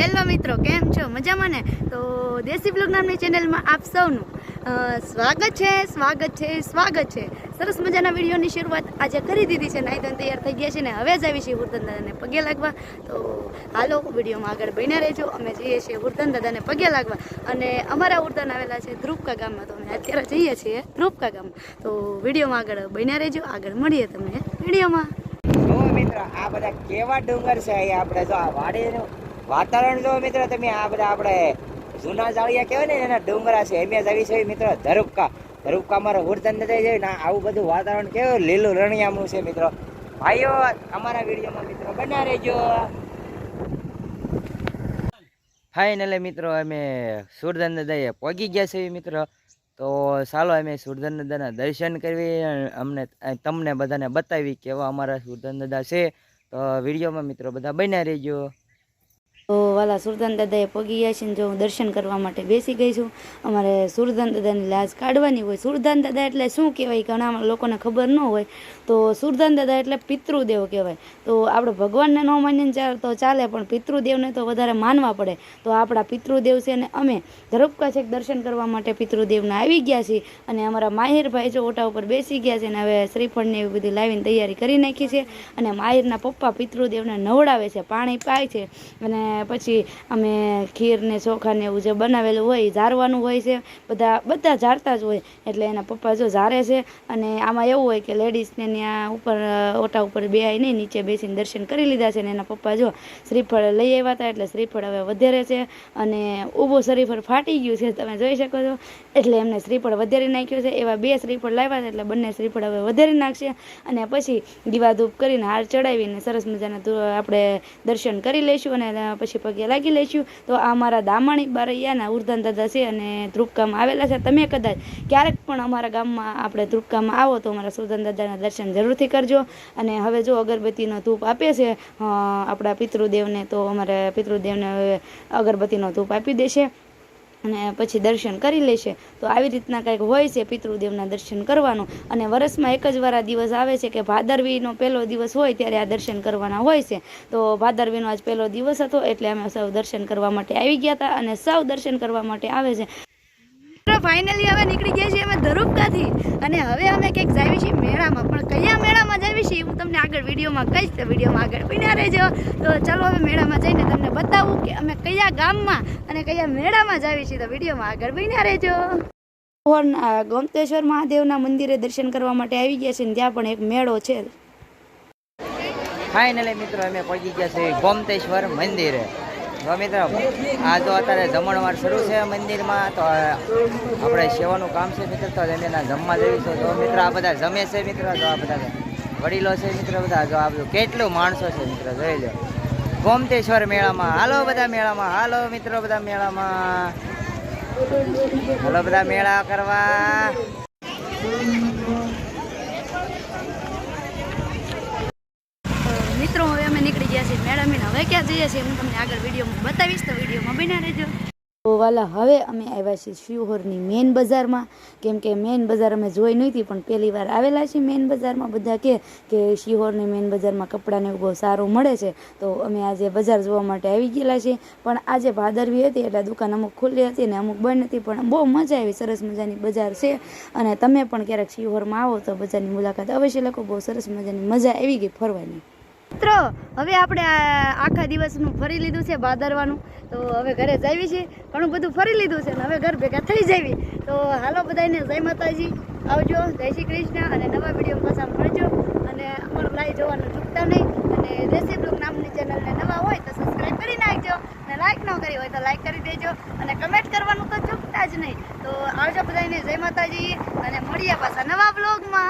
Hello મિત્રો, કેમ છો? મજામાં ને? તો દેશી બ્લોગ નામની ચેનલમાં આપ સૌનું સ્વાગત છે સ્વાગત છે સ્વાગત છે. સરસ મજાના વિડીયોની શરૂઆત આજે કરી દીધી છે. નાઈ ધન તૈયાર થઈ ગયા છે ને હવે જ આવી છીએ હુરધન દાદાને પગે લાગવા. તો હાલો, વિડીયોમાં આગળ બન્યા રહેજો. અમે જઈએ છીએ હુરધન દાદાને પગે લાગવા. અને અમારા હુરધન આવેલા છે ધ્રુપકા ગામમાં. તો અમે અત્યારે જઈએ છીએ ધ્રુપકા ગામમાં. તો વિડીયોમાં આગળ બન્યા રહેજો. આગળ મળીએ તમને વિડીયોમાં. મિત્ર, આ બધા કેવા ડુંગર છે અહીંયા આપણે. જો આ વાડીનું વાતાવરણ જો મિત્ર, તમે આ બધા આપણે જૂના જાળિયા કહેવાય ને, એના ડુંગરા છે, એમ આવી છે મિત્ર, ધરુપકા. ધરુપકા અમારે હુરતન નથી જાય ને આવું બધું વાતાવરણ કેવું લીલું રણિયામું છે મિત્રો. ભાઈઓ, અમારા વિડીયોમાં મિત્રો બના રહેજો. ફાઇનલે મિત્રો, અમે સુરદન દાદાએ પહોંચી ગયા છીએ મિત્રો. તો ચાલો અમે સુરદન દાદાના દર્શન કરવી અમને, તમને બધાને બતાવી કેવા અમારા સુરદન દાદા છે. તો વિડીયોમાં મિત્રો બધા બન્યા રહેજો. વાલા સુરદાન દાદાએ પગી ગયા છે જો હું દર્શન કરવા માટે બેસી ગઈ છું, અમારે સુરદાન દાદાની લાજ કાઢવાની હોય. સુરદાન દાદા એટલે શું કહેવાય? ઘણા લોકોને ખબર ન હોય. તો સુરદાન દાદા એટલે પિતૃદેવ કહેવાય. તો આપણે ભગવાનને ન માનીને ચાલ, તો ચાલે, પણ પિતૃદેવને તો વધારે માનવા પડે. તો આપણા પિતૃદેવ છે અને અમે ધરપકા છેક દર્શન કરવા માટે પિતૃદેવને આવી ગયા છીએ. અને અમારા માહિરભાઈ જો ઓટા ઉપર બેસી ગયા છે અને હવે શ્રીફળને એવી બધી લાવીને તૈયારી કરી નાખી છે. અને માહિરના પપ્પા પિતૃદેવને નવડાવે છે, પાણી પાય છે. અને પછી અમે ખીર ને ચોખા ને એવું જે બનાવેલું હોય એ ઝારવાનું હોય છે. બધા બધા ઝારતા જ હોય. એટલે એના પપ્પા જો ઝારે છે અને આમાં એવું હોય કે લેડીઝને ત્યાં ઉપર, ઓટા ઉપર બે નહીં, નીચે બેસીને દર્શન કરી લીધા છે ને એના પપ્પા જો શ્રીફળ લઈ આવ્યા હતા એટલે શ્રીફળ હવે વધારે છે અને ઊભો શ્રીફળ ફાટી ગયું છે, તમે જોઈ શકો છો. એટલે એમને શ્રીફળ વધારી નાખ્યું છે. એવા બે શ્રીફળ લાવ્યા છે એટલે બંને શ્રીફળ હવે વધારી નાખશે. અને પછી દીવા ધૂપ કરીને હાર ચડાવીને સરસ મજાના આપણે દર્શન કરી લઈશું અને પછી પગે લાગી લઈશું તો આ અમારા દામણી બારૈયાના ઉર્ધન દાદા છે અને ધ્રુપકામાં આવેલા છે. તમે કદાચ ક્યારેક પણ અમારા ગામમાં આપણે ધ્રુપકામાં આવો તો અમારા સુરધન દાદાના દર્શન જરૂરથી કરજો. અને હવે જો અગરબત્તીનો ધૂપ આપે છે આપણા પિતૃદેવને તો અમારે પિતૃદેવને અગરબત્તીનો ધૂપ આપી દેશે. અને પછી દર્શન કરી લેશે તો આવી રીતના કંઈક હોય છે પિતૃદેવના દર્શન કરવાનું. અને વર્ષમાં એક જ વાર આ દિવસ આવે છે કે ભાદરવીનો પહેલો દિવસ હોય ત્યારે આ દર્શન કરવાના હોય છે. તો ભાદરવીનો આજ પહેલો દિવસ હતો એટલે અમે સૌ દર્શન કરવા માટે આવી ગયા હતા અને સૌ દર્શન કરવા માટે આવે છે. ફાઇનલી હવે નીકળી ગયા છીએ અમે ધરુપકાથી. અને હવે અમે કંઈક જાવી છીએ મેળામાં. પણ કયા મેળામાં જાવી છીએ હું તમને આગળ વિડીયોમાં કહીશ. તો વિડીયોમાં આગળ બન્યા રહેજો. તો ચાલો હવે મેળામાં જઈને તમને બતાવું. કયા ગામમાં અને કયા મેળામાં જાવી છીએ તો વિડીયોમાં આગળ બન્યા રહેજો. ગમતેશ્વર મહાદેવના મંદિરે દર્શન કરવા માટે આવી ગયા છે ને ત્યાં પણ એક મેળો છે. ફાઇનલી મિત્રો અમે પહોંચી ગયા છીએ ગોમતેશ્વર મંદિરે. તો મિત્રો આ તો અત્યારે જમણવાર શરૂ છે મંદિરમાં તો આપણે સેવાનું કામ છે મિત્ર તો અમે એના જમવા જઈશું. તો મિત્રો આ બધા જમે છે મિત્રો તો આ બધા વડીલો છે મિત્રો બધા જો આ બધું કેટલું માણસો છે મિત્ર જોઈ લો. ગોમતેશ્વર મેળામાં. હાલો બધા મેળામાં. હાલો મિત્રો બધા મેળામાં. હાલો બધા મેળા કરવા. મિત્રો, હવે અમે નીકળી ગયા છીએ મેડમ હવે ક્યાં જઈએ છીએ? હું તમને આગળ વિડીયોમાં બતાવીશ, તો વિડીયોમાં બન્યા રહેજો. તો વાલા, હવે અમે આવ્યા છીએ શિહોરની મેન બજારમાં. કેમ કે મેન બજાર અમે જોઈ નહોતી પણ પહેલી વાર આવેલા છીએ મેન બજારમાં. બધા કહે કે શિહોરની મેન બજારમાં કપડાને બહુ સારું મળે છે. તો અમે આજે બજાર જોવા માટે આવી ગયેલા છીએ. પણ આજે ભાદરવી હતી, એટલે દુકાન અમુક ખુલ્લી હતી ને અમુક બંધ હતી, પણ બહુ મજા આવી. સરસ મજાની બજાર છે. અને તમે પણ ક્યારેક શિહોરમાં આવો તો બજારની મુલાકાત અવશ્ય લખો. બહુ સરસ મજાની મજા આવી ગઈ ફરવાની. મિત્રો, હવે આપણે આખા દિવસનું ફરી લીધું છે ભાદરવાનું તો હવે ઘરે જાવી છે ઘણું બધું ફરી લીધું છે અને હવે ઘર ભેગા થઈ જાવી તો હાલો બધાને જય માતાજી. આવજો, જય શ્રી કૃષ્ણ અને નવા વીડિયો પાછા મળજો. અને અમારું લાઈવ જોવાનું ચૂકતા નહીં. અને દેશી બ્લોક નામની ચેનલને નવા હોય તો સબસ્ક્રાઈબ કરી નાખજો. અને લાઈક ન કરી હોય તો લાઈક કરી દેજો. અને કમેન્ટ કરવાનું તો ચૂકતા જ નહીં. તો આવજો બધાને જય માતાજી. અને મળીએ પાછા નવા બ્લોગમાં.